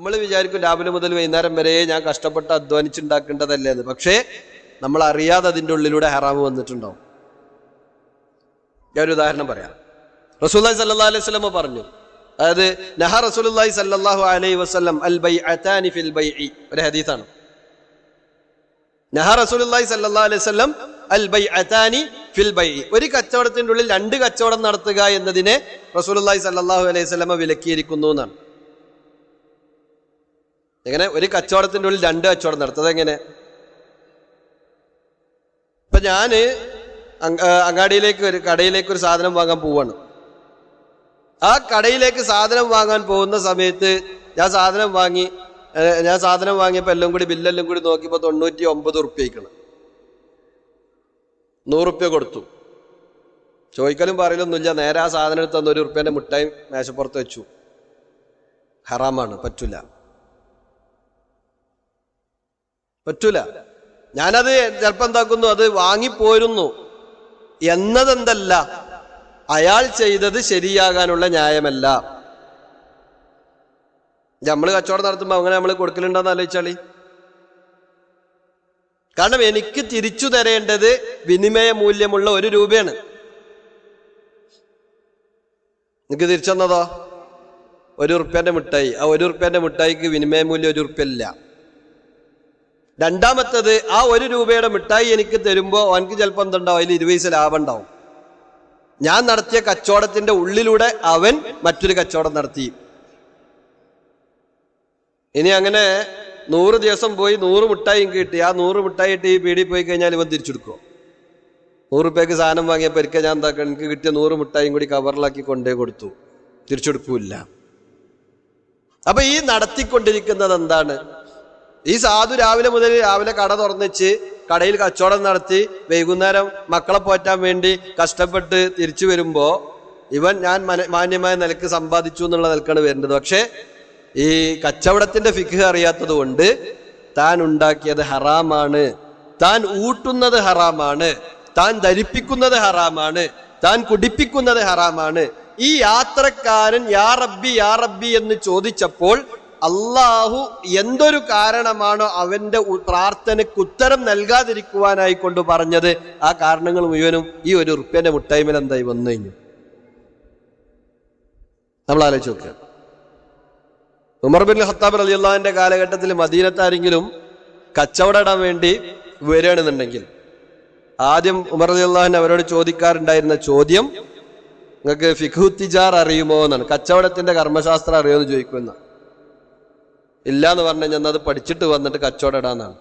നമ്മൾ വിചാരിക്കും രാവിലെ മുതൽ വൈകുന്നേരം വരെ ഞാൻ കഷ്ടപ്പെട്ട് അധ്വാനിച്ചുണ്ടാക്കേണ്ടതല്ലേ എന്ന് പക്ഷേ നമ്മൾ അറിയാതെ അതിന്റെ ഉള്ളിലൂടെ ഹറാമ് വന്നിട്ടുണ്ടാവും. ഞാൻ ഒരു ഉദാഹരണം പറയാം. റസൂല്ലായി സല്ലാ അലൈഹി സ്വലമ പറഞ്ഞു. അതായത് നഹ റസൂലി സല്ലാഹു അലൈഹി വസ്ലം അൽ ബൈ ബൈഅതാനി ഫിൽ ബൈഇ ഒരു ഹദീസാണ്. നഹ റസൂലി സല്ലാ അലൈഹി സ്വലം അൽ ബൈ അതാനി ഫിൽ ബൈ ഒരു കച്ചവടത്തിന്റെ ഉള്ളിൽ രണ്ട് കച്ചവടം നടത്തുക എന്നതിനെ റസൂലി സല്ലാഹു അലൈഹി സ്വലമ വിലക്കിയിരിക്കുന്നു എന്നാണ്. എങ്ങനെ? ഒരു കച്ചവടത്തിന്റെ ഉള്ളിൽ രണ്ട് കച്ചവടം നടത്തത് എങ്ങനെ ഇപ്പൊ ഞാൻ അങ്ങാടിയിലേക്ക് ഒരു കടയിലേക്ക് ഒരു സാധനം വാങ്ങാൻ പോവാണ്. ആ കടയിലേക്ക് സാധനം വാങ്ങാൻ പോകുന്ന സമയത്ത് ഞാൻ സാധനം വാങ്ങി ഞാൻ സാധനം വാങ്ങിയപ്പോൾ എല്ലാം കൂടി ബില്ലെല്ലാം കൂടി നോക്കിയപ്പോൾ തൊണ്ണൂറ്റി ഒമ്പത് ഉറുപ്പ്യക്കണം നൂറുപ്യ കൊടുത്തു. ചോദിക്കലും പറയലൊന്നുമില്ല. നേരെ ആ സാധനം എടുത്ത് ഒരു ഉറുപ്പ്യന്റെ മുട്ടായി മേശപ്പുറത്ത് വെച്ചു. ഹറാമാണ് പറ്റൂല. പറ്റൂല. ഞാനത് ചിലപ്പോൾ എന്താക്കുന്നു അത് വാങ്ങിപ്പോരുന്നു. എന്നതെന്തല്ല അയാൾ ചെയ്തത് ശരിയാകാനുള്ള ന്യായമല്ല. നമ്മൾ കച്ചവടം നടത്തുമ്പോൾ അങ്ങനെ നമ്മൾ കൊടുക്കലുണ്ടെന്ന് ആലോചിച്ചാളി. കാരണം എനിക്ക് തിരിച്ചു തരേണ്ടത് വിനിമയ മൂല്യമുള്ള ഒരു രൂപയാണ്. എനിക്ക് തിരിച്ചു തന്നതോ ഒരു ഉറുപ്പ്യന്റെ മിഠായി. ആ ഒരു ഉറുപ്പ്യന്റെ മിഠായിക്ക് വിനിമയ മൂല്യം ഒരു ഉറുപ്പ്യ രണ്ടാമത്തത് ആ ഒരു രൂപയുടെ മിഠായി എനിക്ക് തരുമ്പോൾ അവനക്ക് ചിലപ്പോൾ എന്തുണ്ടാവും? അതിൽ ഇരുപത് പൈസ ലാഭം ഉണ്ടാവും. ഞാൻ നടത്തിയ കച്ചവടത്തിന്റെ ഉള്ളിലൂടെ അവൻ മറ്റൊരു കച്ചവടം നടത്തി. ഇനി അങ്ങനെ നൂറ് ദിവസം പോയി നൂറ് മിഠായിയും കിട്ടി. ആ നൂറ് മിഠായി ഇട്ട് ഈ പീടി പോയി കഴിഞ്ഞാൽ ഇവൻ തിരിച്ചെടുക്കും നൂറ് റുപ്യക്ക് സാധനം വാങ്ങിയപ്പോൾ ഒരിക്കൽ ഞാൻ എന്താക്കണം എനിക്ക് കിട്ടിയ നൂറ് മിഠായിയും കൂടി കവറിലാക്കി കൊണ്ടേ കൊടുത്തു. തിരിച്ചെടുക്കൂല അപ്പൊ ഈ നടത്തിക്കൊണ്ടിരിക്കുന്നത് എന്താണ്? ഈ സാധു രാവിലെ മുതൽ രാവിലെ കട തുറന്നിച്ച് കടയിൽ കച്ചവടം നടത്തി വൈകുന്നേരം മക്കളെ പോറ്റാൻ വേണ്ടി കഷ്ടപ്പെട്ട് തിരിച്ചു വരുമ്പോൾ ഇവൻ ഞാൻ മാന്യമായ നിലയ്ക്ക് സമ്പാദിച്ചു എന്നുള്ള നിലക്കാണ് വരേണ്ടത് പക്ഷേ ഈ കച്ചവടത്തിന്റെ ഫിഖ് അറിയാത്തത് കൊണ്ട് താൻ ഉണ്ടാക്കിയത് ഹറാമാണ്. താൻ ഊട്ടുന്നത് ഹറാമാണ്. താൻ ധരിപ്പിക്കുന്നത് ഹറാമാണ്. താൻ കുടിപ്പിക്കുന്നത് ഹറാമാണ്. ഈ യാത്രക്കാരൻ യാ റബ്ബി യാ റബ്ബി എന്ന് ചോദിച്ചപ്പോൾ അള്ളാഹു എന്തൊരു കാരണമാണോ അവന്റെ പ്രാർത്ഥനയ്ക്ക് ഉത്തരം നൽകാതിരിക്കുവാനായി കൊണ്ട് പറഞ്ഞത്? ആ കാരണങ്ങൾ മുഴുവനും ഈ ഒരു ഉറുപ്പ്യന്റെ മുട്ടായ്മയിൽ എന്തായി വന്നു കഴിഞ്ഞു. നമ്മൾ ആലോചിച്ച് നോക്കുക. ഉമർ ബിൻ ഹത്താബ് അലി അള്ളാഹിന്റെ കാലഘട്ടത്തിൽ മദീനത്താരെങ്കിലും കച്ചവടം ഇടാൻ വേണ്ടി വരികയാണെന്നുണ്ടെങ്കിൽ ആദ്യം ഉമർ അലി അള്ളാഹിൻ അവരോട് ചോദിക്കാറുണ്ടായിരുന്ന ചോദ്യം നിങ്ങൾക്ക് ഫിഖു തിജാർ അറിയുമോ? എന്നാണ്. കച്ചവടത്തിന്റെ കർമ്മശാസ്ത്രം അറിയുമോ എന്ന് ചോദിക്കുന്ന ഇല്ല എന്ന് പറഞ്ഞു കഴിഞ്ഞാൽ അത് പഠിച്ചിട്ട് വന്നിട്ട് കച്ചവടം ഇടാന്നാണ്.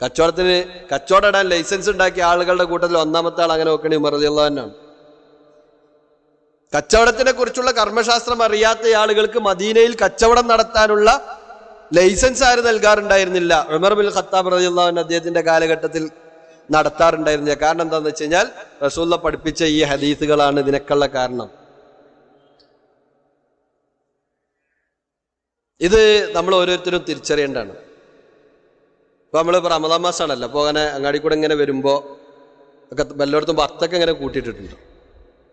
കച്ചവടത്തിന് കച്ചവടം ഇടാൻ ലൈസൻസ് ഉണ്ടാക്കിയ ആളുകളുടെ കൂട്ടത്തിൽ ഒന്നാമത്തെ ആൾ അങ്ങനെ നോക്കണേ ഉമർ തന്നെയാണ് കച്ചവടത്തിനെ കുറിച്ചുള്ള കർമ്മശാസ്ത്രം അറിയാത്ത ആളുകൾക്ക് മദീനയിൽ കച്ചവടം നടത്താനുള്ള ലൈസൻസ് ആര് നൽകാറുണ്ടായിരുന്നില്ല. ഉമർ ബിൻ ഖത്താബ് റളിയല്ലാഹു അദ്ദേഹത്തിന്റെ കാലഘട്ടത്തിൽ നടത്താറുണ്ടായിരുന്നില്ല. കാരണം എന്താണെന്ന് വെച്ച് കഴിഞ്ഞാൽ റസൂല്ല പഠിപ്പിച്ച ഈ ഹദീസുകളാണ് ഇതിനൊക്കെയുള്ള കാരണം. ഇത് നമ്മൾ ഓരോരുത്തരും തിരിച്ചറിയേണ്ടതാണ്. ഇപ്പൊ നമ്മൾ ഇപ്പൊ റമദാൻ മാസമാണല്ലോ അപ്പോൾ അങ്ങനെ അങ്ങാടി കൂടെ ഇങ്ങനെ വരുമ്പോൾ ഒക്കെ വല്ലയിടത്തും ഭക്തൊക്കെ ഇങ്ങനെ കൂട്ടിയിട്ടിട്ടുണ്ട്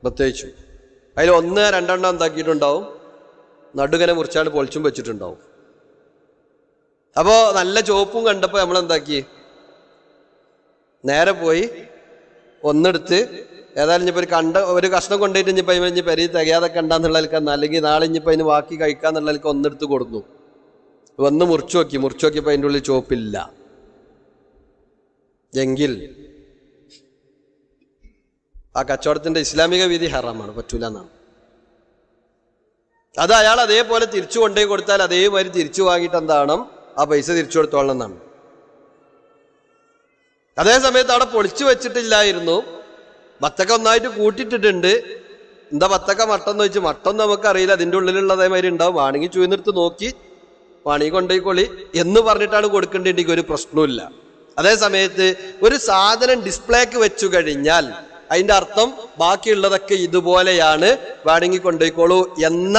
പ്രത്യേകിച്ചും. അതിൽ ഒന്ന് രണ്ടെണ്ണം എന്താക്കിയിട്ടുണ്ടാവും നടുങ്ങനെ മുറിച്ചാണ്ട് പൊളിച്ചും വെച്ചിട്ടുണ്ടാവും. അപ്പോൾ നല്ല ചുവപ്പും കണ്ടപ്പോൾ നമ്മൾ എന്താക്കി നേരെ പോയി ഒന്നെടുത്ത് ഏതായാലും ഇനിയിപ്പോൾ ഒരു കണ്ട ഒരു കഷ്ണം കൊണ്ടുപോയിട്ട് ഇനിയിപ്പോൾ ഇനി പെരി തികയാതെ കണ്ടാന്നുള്ളതിൽക്ക് അല്ലെങ്കിൽ നാളെ ഇനിയിപ്പോൾ അതിന് ബാക്കി കഴിക്കാന്നുള്ളതിൽക്ക് ഒന്നെടുത്ത് കൊടുത്തു ഒന്ന് മുറിച്ചു നോക്കി. മുറിച്ചു നോക്കിയപ്പോൾ അതിന്റെ ഉള്ളിൽ ചുവപ്പില്ല. എങ്കിൽ ആ കച്ചവടത്തിന്റെ ഇസ്ലാമിക വിധി ഹറാമാണ്. പറ്റൂല എന്നാണ്. അത് അയാൾ അതേപോലെ തിരിച്ചു കൊണ്ടുപോയി കൊടുത്താൽ അതേമാതിരി തിരിച്ചു വാങ്ങിയിട്ട് എന്താണ് ആ പൈസ തിരിച്ചു കൊടുത്തോളണം എന്നാണ്. അതേ സമയത്ത് അവിടെ പൊളിച്ചു വെച്ചിട്ടില്ലായിരുന്നു. ബത്തക്ക ഒന്നായിട്ട് കൂട്ടിയിട്ടിട്ടുണ്ട്. എന്താ വത്തക്ക മട്ടെന്ന് വെച്ച്? മട്ടം നമുക്കറിയില്ല. അതിന്റെ ഉള്ളിലുള്ള അതേമാതിരി ഉണ്ടാവും. വാണെങ്കിൽ ചൂന്നെടുത്ത് നോക്കി. വാണി കൊണ്ടുപോയിക്കൊള്ളി എന്ന് പറഞ്ഞിട്ടാണ് കൊടുക്കേണ്ടി ഒരു പ്രശ്നമില്ല അതേ സമയത്ത് ഒരു സാധനം ഡിസ്പ്ലേക്ക് വെച്ചു കഴിഞ്ഞാൽ അതിന്റെ അർത്ഥം ബാക്കിയുള്ളതൊക്കെ ഇതുപോലെയാണ്. വാണിങ്ങി കൊണ്ടുപോയിക്കോളൂ എന്ന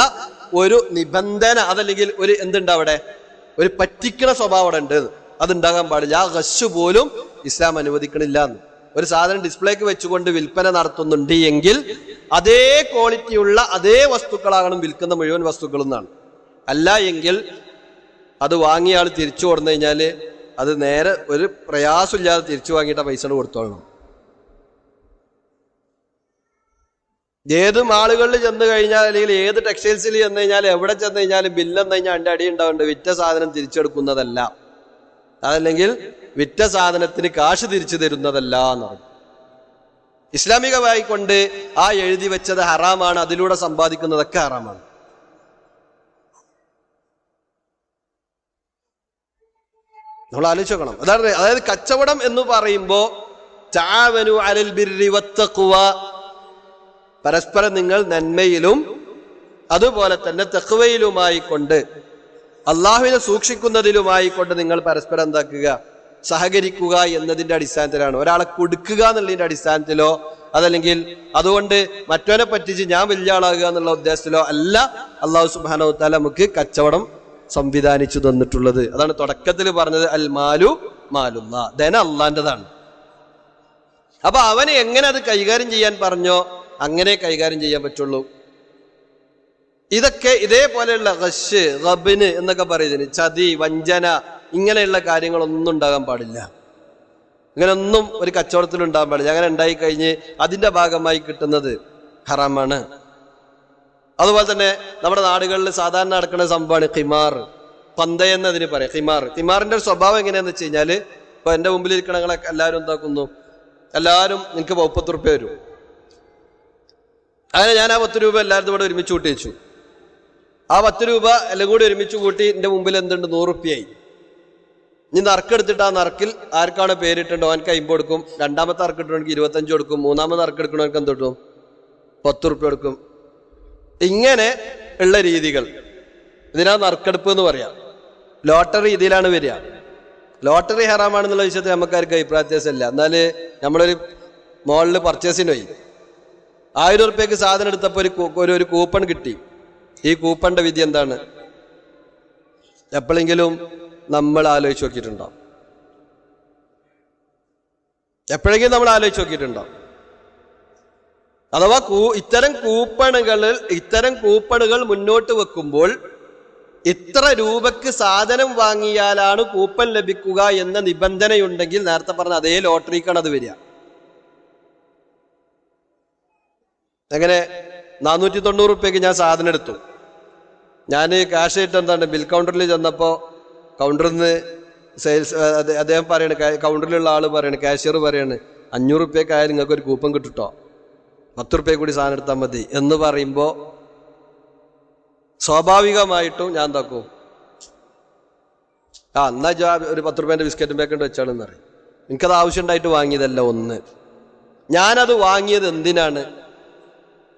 ഒരു നിബന്ധന അതല്ലെങ്കിൽ ഒരു എന്തുണ്ട് അവിടെ? ഒരു പറ്റിക്കണ സ്വഭാവം അവിടെ ഉണ്ട്. അതുണ്ടാകാൻ പാടില്ല. ആ ഹസ് പോലും ഇസ്ലാം അനുവദിക്കണില്ല എന്ന്. ഒരു സാധനം ഡിസ്പ്ലേക്ക് വെച്ചുകൊണ്ട് വിൽപ്പന നടത്തുന്നുണ്ട് എങ്കിൽ അതേ ക്വാളിറ്റിയുള്ള അതേ വസ്തുക്കളാകണം വിൽക്കുന്ന മുഴുവൻ വസ്തുക്കളും എന്നാണ് അല്ല എങ്കിൽ അത് വാങ്ങിയ ആൾ തിരിച്ചു കൊടുന്നു കഴിഞ്ഞാൽ അത് നേരെ ഒരു പ്രയാസമില്ലാതെ തിരിച്ചു വാങ്ങിയിട്ട് പൈസ കൊടുത്തോളണം. ഏത് മാളുകളിൽ ചെന്ന് കഴിഞ്ഞാൽ അല്ലെങ്കിൽ ഏത് ടെക്സ്റ്റൈൽസിൽ ചെന്ന് കഴിഞ്ഞാൽ എവിടെ ചെന്ന് കഴിഞ്ഞാലും ബില്ലെന്ന് കഴിഞ്ഞാൽ അടി ഉണ്ടാവുന്നുണ്ട് വിറ്റ സാധനം തിരിച്ചെടുക്കുന്നതല്ല. അതല്ലെങ്കിൽ വിറ്റ സാധനത്തിന് കാശ് തിരിച്ചു തരുന്നതല്ല എന്ന് പറഞ്ഞു. ഇസ്ലാമികമായി കൊണ്ട് ആ എഴുതി വെച്ചത് ഹറാമാണ് അതിലൂടെ സമ്പാദിക്കുന്നതൊക്കെ ഹറാമാണ്. നമ്മൾ ആലോചിച്ച് നോക്കണം. അതാണ് അതായത് കച്ചവടം എന്ന് പറയുമ്പോ ചാവനു അലൽ ബിരിവത്തക്കുവ പരസ്പരം നിങ്ങൾ നന്മയിലും അതുപോലെ തന്നെ തെക്കുവയിലുമായി കൊണ്ട് അള്ളാഹുവിനെ സൂക്ഷിക്കുന്നതിലുമായി കൊണ്ട് നിങ്ങൾ പരസ്പരം എന്താക്കുക? സഹകരിക്കുക എന്നതിന്റെ അടിസ്ഥാനത്തിലാണ്. ഒരാളെ കൊടുക്കുക എന്നുള്ളതിന്റെ അടിസ്ഥാനത്തിലോ അതല്ലെങ്കിൽ അതുകൊണ്ട് മറ്റവനെ പറ്റിച്ച് ഞാൻ വലിയ ആളാകുക എന്നുള്ള ഉദ്ദേശത്തിലോ അല്ല അള്ളാഹു സുബാനോ താല നമുക്ക് കച്ചവടം സംവിധാനിച്ചു തന്നിട്ടുള്ളത്. അതാണ് തുടക്കത്തിൽ പറഞ്ഞത് അൽ മാലു മാലുല്ല. ധന അള്ളാന്റെതാണ്. അപ്പൊ അവനെ എങ്ങനെ അത് കൈകാര്യം ചെയ്യാൻ പറഞ്ഞോ അങ്ങനെ കൈകാര്യം ചെയ്യാൻ പറ്റുള്ളൂ. ഇതൊക്കെ ഇതേപോലെയുള്ള റഷ് റബിന് എന്നൊക്കെ പറയുന്നതിന് ചതി വഞ്ചന ഇങ്ങനെയുള്ള കാര്യങ്ങളൊന്നും ഉണ്ടാകാൻ പാടില്ല. ഇങ്ങനൊന്നും ഒരു കച്ചവടത്തിൽ ഉണ്ടാകാൻ പാടില്ല. അങ്ങനെ ഉണ്ടായി കഴിഞ്ഞ് അതിന്റെ ഭാഗമായി കിട്ടുന്നത് ഹറാമാണ്. അതുപോലെ തന്നെ നമ്മുടെ നാടുകളിൽ സാധാരണ നടക്കുന്ന സംഭവമാണ് ഖിമാർ. പന്തയെന്നതിന് പറയാം. ഖിമാർ. ഖിമാറിന്റെ ഒരു സ്വഭാവം എങ്ങനെയാന്ന് വെച്ച് കഴിഞ്ഞാൽ ഇപ്പൊ എന്റെ മുമ്പിൽ ഇരിക്കണങ്ങളൊക്കെ എല്ലാവരും എന്താക്കുന്നു? എല്ലാവരും നിങ്ങൾക്ക് മുപ്പത്തി വരും. അങ്ങനെ ഞാൻ ആ പത്ത് രൂപ എല്ലാവരും കൂടെ ഒരുമിച്ച് കൂട്ടി വെച്ചു. ആ പത്ത് രൂപ എല്ലാം കൂടി ഒരുമിച്ച് കൂട്ടി എന്റെ മുമ്പിൽ എന്തുണ്ട്? നൂറ് റുപ്യായി ഇനി നറുക്കെടുത്തിട്ട് ആ നറുക്കിൽ ആർക്കാണ് പേരിട്ടുണ്ടോ അവനക്ക് അമ്പത് കൊടുക്കും. രണ്ടാമത്തെ നറുക്കിട്ടുണ്ടെങ്കിൽ ഇരുപത്തഞ്ച് കൊടുക്കും. മൂന്നാമത് നറുക്കെടുക്കണവർക്ക് എന്ത് കിട്ടും? പത്ത് റുപ്യ കൊടുക്കും. ഇങ്ങനെ ഉള്ള രീതികൾ. ഇതിനാ നറുക്കെടുപ്പ് എന്ന് പറയാം. ലോട്ടറി ഇതിലാണ് വരിക. ലോട്ടറി ഹറാമാണെന്നുള്ള വിഷയത്തിൽ നമുക്കാർക്ക് അഭിപ്രായത്യാസമില്ല എന്നാൽ നമ്മളൊരു മോളിൽ പർച്ചേസിന് പോയി. ആയിരം ഉറുപ്പ്യക്ക് സാധനം എടുത്തപ്പോൾ ഒരു ഒരു കൂപ്പൺ കിട്ടി. ഈ കൂപ്പന്റെ വിധി എന്താണ്? എപ്പോഴെങ്കിലും നമ്മൾ ആലോചിച്ച് നോക്കിയിട്ടുണ്ടോ എപ്പോഴെങ്കിലും നമ്മൾ ആലോചിച്ച് നോക്കിയിട്ടുണ്ടോ അഥവാ കൂ ഇത്തരം കൂപ്പണുകളിൽ ഇത്തരം കൂപ്പണുകൾ മുന്നോട്ട് വെക്കുമ്പോൾ ഇത്ര രൂപക്ക് സാധനം വാങ്ങിയാലാണ് കൂപ്പൺ ലഭിക്കുക എന്ന നിബന്ധനയുണ്ടെങ്കിൽ നേരത്തെ പറഞ്ഞ അതേ ലോട്ടറിക്കാണ് അത് വരിക. അങ്ങനെ നാനൂറ്റി തൊണ്ണൂറ് റുപ്യക്ക് ഞാൻ സാധനം എടുത്തു. ഞാൻ ക്യാഷ് ആയിട്ട് എന്താണ് ബിൽ കൗണ്ടറിൽ ചെന്നപ്പോൾ കൗണ്ടറിൽ നിന്ന് സെയിൽസ് അദ്ദേഹം പറയണ് കൗണ്ടറിലുള്ള ആൾ പറയണ് കാഷ്യർ പറയാണ് അഞ്ഞൂറ് റുപ്യക്കായാലും നിങ്ങൾക്ക് ഒരു കൂപ്പൺ കിട്ടുട്ടോ. പത്ത് റുപ്യ കൂടി സാധനം എടുത്താൽ മതി എന്ന് പറയുമ്പോൾ സ്വാഭാവികമായിട്ടും ഞാൻ എന്താക്കും ആ എന്നാ ജാ ഒരു പത്ത് റുപ്യന്റെ ബിസ്ക്കറ്റും പേക്കണ്ട് വെച്ചാണെന്ന് പറയും. എനിക്കത് ആവശ്യമുണ്ടായിട്ട് വാങ്ങിയതല്ല ഒന്ന്. ഞാനത് വാങ്ങിയത് എന്തിനാണ്?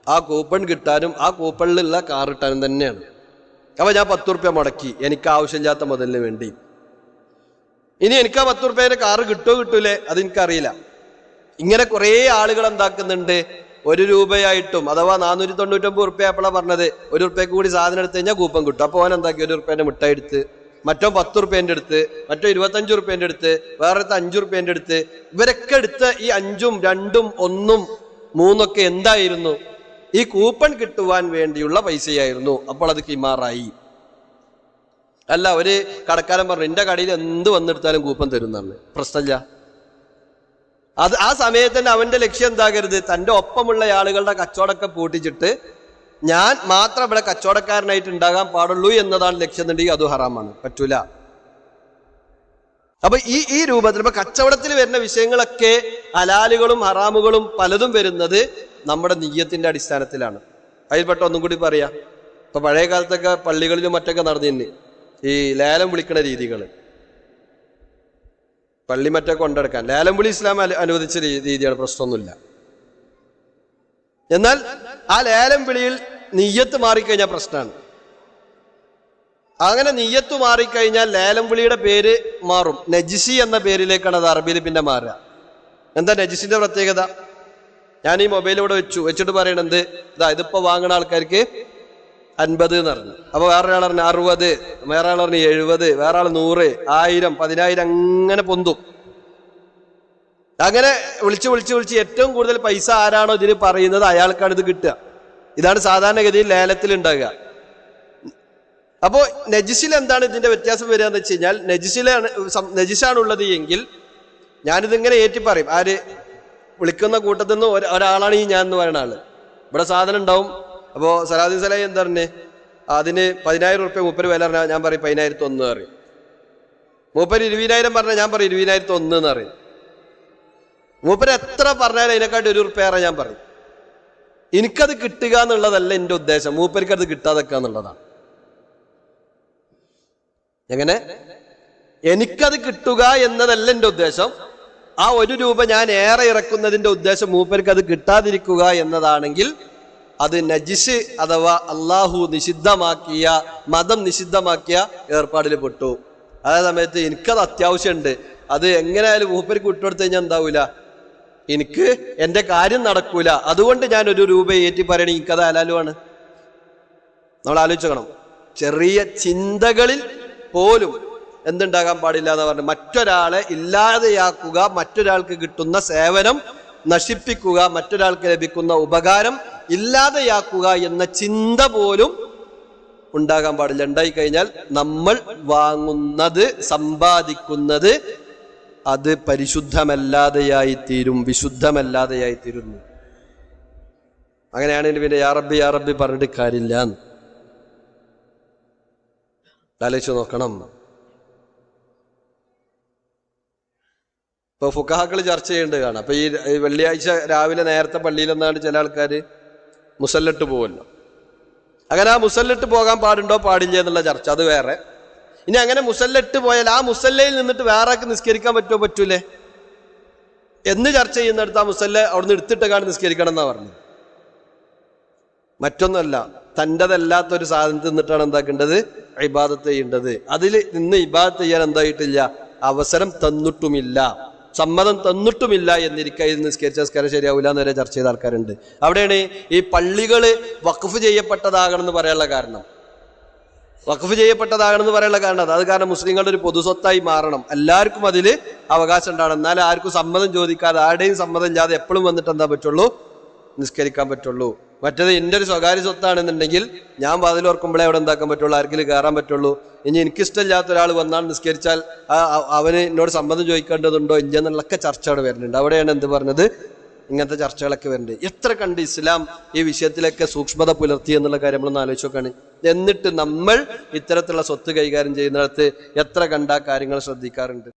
ആ കൂപ്പൺ കിട്ടാനും ആ കൂപ്പണിലുള്ള കാർ കിട്ടാനും തന്നെയാണ്. അപ്പോൾ ഞാൻ പത്ത് റുപ്യ മുടക്കി. എനിക്ക് ആവശ്യമില്ലാത്ത മുതലിന് വേണ്ടി. ഇനി എനിക്ക് ആ പത്ത് റുപ്യേന്റെ കാറ് കിട്ടുമോ കിട്ടൂലേ? അത് എനിക്കറിയില്ല ഇങ്ങനെ കുറേ ആളുകൾ എന്താക്കുന്നുണ്ട്? ഒരു രൂപയായിട്ടും അഥവാ നാനൂറ്റി തൊണ്ണൂറ്റൊമ്പത് റുപ്യ അപ്പോഴാണ് പറഞ്ഞത്. ഒരു റുപ്യക്ക് കൂടി സാധനം എടുത്തു കഴിഞ്ഞാൽ കൂപ്പൺ കിട്ടും. അപ്പോൾ ഓൻ എന്താക്കി? ഒരു റുപ്യേന്റെ മിഠായി എടുത്ത് മറ്റോ പത്ത് റുപ്യേന്റെ അടുത്ത് മറ്റോ ഇരുപത്തഞ്ച് റുപ്യേന്റെ അടുത്ത് വേറെ അഞ്ചു റുപ്യേന്റെ അടുത്ത് ഇവരൊക്കെ എടുത്ത ഈ അഞ്ചും രണ്ടും ഒന്നും മൂന്നൊക്കെ എന്തായിരുന്നു? ഈ കൂപ്പൺ കിട്ടുവാൻ വേണ്ടിയുള്ള പൈസയായിരുന്നു. അപ്പോൾ അത് കിമാറായി. അല്ല ഒരു കടക്കാരൻ പറഞ്ഞു എന്റെ കടയിൽ എന്ത് വന്നെടുത്താലും കൂപ്പൺ തരുന്നാണ് പ്രശ്നമില്ല. അത് ആ സമയത്ത് തന്നെ അവന്റെ ലക്ഷ്യം എന്താകരുത്? തന്റെ ഒപ്പമുള്ള ആളുകളുടെ കച്ചവടമൊക്കെ പൂട്ടിച്ചിട്ട് ഞാൻ മാത്രം ഇവിടെ കച്ചവടക്കാരനായിട്ട് ഉണ്ടാകാൻ പാടുള്ളൂ എന്നതാണ് ലക്ഷ്യം എന്നുണ്ടെങ്കിൽ അത് ഹറാമാണ്. പറ്റൂല. അപ്പൊ ഈ ഈ രൂപത്തിൽ ഇപ്പൊ കച്ചവടത്തിൽ വരുന്ന വിഷയങ്ങളൊക്കെ ഹലാലുകളും ഹറാമുകളും പലതും വരുന്നത് നമ്മുടെ നീയത്തിന്റെ അടിസ്ഥാനത്തിലാണ്. അതിൽപ്പെട്ട ഒന്നും കൂടി പറയാം. ഇപ്പൊ പഴയ കാലത്തൊക്കെ പള്ളികളിലും മറ്റൊക്കെ നടന്നിരുന്നു ഈ ലേലം വിളിക്കണ രീതികൾ പള്ളി മറ്റൊക്കെ കൊണ്ടെടുക്കാൻ. ലേലം വിളി ഇസ്ലാം അനുവദിച്ച രീതിയാണ് പ്രശ്നമൊന്നുമില്ല. എന്നാൽ ആ ലേലം വിളിയിൽ നീയത്ത് മാറിക്കഴിഞ്ഞാൽ പ്രശ്നമാണ്. അങ്ങനെ നീയത്ത് മാറിക്കഴിഞ്ഞാൽ ലേലം വിളിയുടെ പേര് മാറും. നജിസി എന്ന പേരിലേക്കാണ് അത് അറബിയിൽ പിന്നെ മാറുക. എന്താ നജിസിന്റെ പ്രത്യേകത? ഞാൻ ഈ മൊബൈൽ ഇവിടെ വെച്ചു. വെച്ചിട്ട് പറയണത് ഇതാ ഇതിപ്പോ വാങ്ങുന്ന ആൾക്കാർക്ക് അൻപത് എന്ന് പറഞ്ഞു. അപ്പൊ വേറൊരാൾ പറഞ്ഞു അറുപത്. വേറെ ആൾ പറഞ്ഞു എഴുപത്. വേറെ ആൾ നൂറ്. ആയിരം പതിനായിരം അങ്ങനെ പൊന്തും. അങ്ങനെ വിളിച്ച് വിളിച്ച് വിളിച്ച് ഏറ്റവും കൂടുതൽ പൈസ ആരാണോ ഇതിന് പറയുന്നത് അയാൾക്കാണ് ഇത് കിട്ടുക. ഇതാണ് സാധാരണഗതിയിൽ ലേലത്തിൽ ഉണ്ടാകുക. അപ്പോൾ നജിസിൽ എന്താണ് ഇതിന്റെ വ്യത്യാസം വരിക എന്ന് വെച്ച് കഴിഞ്ഞാൽ നജിസിലാണ് നജിസാണുള്ളത് എങ്കിൽ ഞാനിതിങ്ങനെ ഏറ്റി പറയും. ആര്? വിളിക്കുന്ന കൂട്ടത്തിൽ നിന്ന് ഒരാളാണ് ഈ ഞാൻ എന്ന് പറയുന്ന ആൾ. ഇവിടെ സാധനം ഉണ്ടാവും. അപ്പോൾ സലാദി സലായി എന്താ പറഞ്ഞേ? അതിന് പതിനായിരം ഉറുപ്പ്യ മൂപ്പര് വില പറഞ്ഞാൽ ഞാൻ പറയും പതിനായിരത്തി ഒന്ന് പറയും. മൂപ്പര് ഇരുപതിനായിരം പറഞ്ഞാൽ ഞാൻ പറയും ഇരുപതിനായിരത്തി ഒന്ന് എന്ന് പറയും. മൂപ്പര് എത്ര പറഞ്ഞാലും അതിനെക്കാട്ടി ഒരു ഉറുപ്പ്യ ഞാൻ പറയും. എനിക്കത് കിട്ടുക എന്നുള്ളതല്ല എന്റെ ഉദ്ദേശം. മൂപ്പർക്ക് അത് കിട്ടാതെക്കുക എന്നുള്ളതാണ്. എങ്ങനെ? എനിക്കത് കിട്ടുക എന്നതല്ല എന്റെ ഉദ്ദേശം. ആ ഒരു രൂപ ഞാൻ ഏറെ ഇറക്കുന്നതിന്റെ ഉദ്ദേശം മൂപ്പർക്ക് അത് കിട്ടാതിരിക്കുക എന്നതാണെങ്കിൽ അത് നജിസ് അഥവാ അള്ളാഹു നിഷിദ്ധമാക്കിയ മതം നിഷിദ്ധമാക്കിയ ഏർപ്പാടിൽ പെട്ടു. അതേ സമയത്ത് എനിക്കത് അത്യാവശ്യമുണ്ട്. അത് എങ്ങനെയായാലും മൂപ്പർക്ക് വിട്ടുകൊടുത്തു കഴിഞ്ഞാൽ എന്താവൂല? എനിക്ക് എന്റെ കാര്യം നടക്കൂല. അതുകൊണ്ട് ഞാൻ ഒരു രൂപ ഏറ്റി പറയണേ എനിക്കത് ഹലാലുമാണ് നമ്മൾ ആലോചിക്കണം ചെറിയ ചിന്തകളിൽ പോലും എന്തുണ്ടാകാൻ പാടില്ല എന്ന് പറഞ്ഞു. മറ്റൊരാളെ ഇല്ലാതെയാക്കുക മറ്റൊരാൾക്ക് കിട്ടുന്ന സേവനം നശിപ്പിക്കുക മറ്റൊരാൾക്ക് ലഭിക്കുന്ന ഉപകാരം ഇല്ലാതെയാക്കുക എന്ന ചിന്ത പോലും ഉണ്ടാകാൻ പാടില്ല. ഉണ്ടായി കഴിഞ്ഞാൽ നമ്മൾ വാങ്ങുന്നത് സമ്പാദിക്കുന്നത് അത് പരിശുദ്ധമല്ലാതെയായി തീരും വിശുദ്ധമല്ലാതെയായി തീരുന്നു അങ്ങനെയാണെങ്കിൽ പിന്നെ യാറബി യാറബി പറഞ്ഞിട്ട് കാര്യമില്ല എന്ന്. ആലോചിച്ച് നോക്കണം. ഇപ്പൊ ഫുക്കാഹക്കൾ ചർച്ച ചെയ്യേണ്ടതാണ്. അപ്പോൾ അപ്പൊ ഈ വെള്ളിയാഴ്ച രാവിലെ നേരത്തെ പള്ളിയിൽ നിന്നാണ് ചില ആൾക്കാർ മുസല്ലിട്ട് പോകുമല്ലോ അങ്ങനെ ആ മുസല്ലിട്ട് പോകാൻ പാടുണ്ടോ പാടില്ല എന്നുള്ള ചർച്ച. അത് വേറെ. ഇനി അങ്ങനെ മുസല്ലിട്ട് പോയാൽ ആ മുസല്ലയിൽ നിന്നിട്ട് വേറെ നിസ്കരിക്കാൻ പറ്റുമോ പറ്റൂലേ? എന്ന് ചർച്ച ചെയ്യുന്നിടത്ത് ആ മുസല്ല അവിടുന്ന് കാണും നിസ്കരിക്കണം എന്നാ പറഞ്ഞത്. മറ്റൊന്നല്ല തന്റെതല്ലാത്ത ഒരു സാധനത്തിൽ നിന്നിട്ടാണ് എന്താക്കേണ്ടത്? ഇബാദത്ത് ചെയ്യേണ്ടത്. അതിൽ നിന്ന് ഇബാദത്ത് ചെയ്യാൻ എന്തായിട്ടില്ല? അവസരം തന്നിട്ടുമില്ല. സമ്മതം തന്നിട്ടുമില്ല എന്നിരിക്കുക ഇത് നിസ്കരിച്ച നിസ്കാരം ശരിയാവില്ല എന്ന് വരെ ചർച്ച ചെയ്ത ആൾക്കാരുണ്ട്. അവിടെയാണ് ഈ പള്ളികൾ വഖഫ് ചെയ്യപ്പെട്ടതാകണം എന്ന് പറയാനുള്ള കാരണം. വഖഫ് ചെയ്യപ്പെട്ടതാകണമെന്ന് പറയാനുള്ള കാരണം അത്. കാരണം മുസ്ലിങ്ങളുടെ ഒരു പൊതുസ്വത്തായി മാറണം. എല്ലാവർക്കും അതിൽ അവകാശം ഉണ്ടാകണം എന്നാൽ ആർക്കും സമ്മതം ചോദിക്കാതെ ആരുടെയും സമ്മതം ഇല്ലാതെ എപ്പോഴും വന്നിട്ട് എന്താ പറ്റുള്ളൂ? നിസ്കരിക്കാൻ പറ്റുള്ളൂ. മറ്റേത് എന്റെ ഒരു സ്വകാര്യ സ്വത്താണെന്നുണ്ടെങ്കിൽ ഞാൻ വാതിൽ ഓർക്കുമ്പോഴേ അവിടെ എന്താക്കാൻ പറ്റുള്ളൂ? ആർക്കിൽ കയറാൻ പറ്റുള്ളൂ. ഇനി എനിക്കിഷ്ടമില്ലാത്ത ഒരാൾ വന്നാൽ നിസ്കരിച്ചാൽ അവന് എന്നോട് സംബന്ധം ചോദിക്കേണ്ടതുണ്ടോ ഇല്ല എന്നുള്ളൊക്കെ ചർച്ച അവിടെ വരുന്നുണ്ട്. അവിടെയാണ് എന്ത് പറഞ്ഞത്? ഇങ്ങനത്തെ ചർച്ചകളൊക്കെ വരുന്നുണ്ട്. എത്ര കണ്ട് ഇസ്ലാം ഈ വിഷയത്തിലൊക്കെ സൂക്ഷ്മത പുലർത്തി എന്നുള്ള കാര്യം നമ്മളൊന്ന് ആലോചിച്ച് നോക്കാണ് എന്നിട്ട് നമ്മൾ ഇത്തരത്തിലുള്ള സ്വത്ത് കൈകാര്യം ചെയ്യുന്നിടത്ത് എത്ര കണ്ട കാര്യങ്ങൾ ശ്രദ്ധിക്കാറുണ്ട്?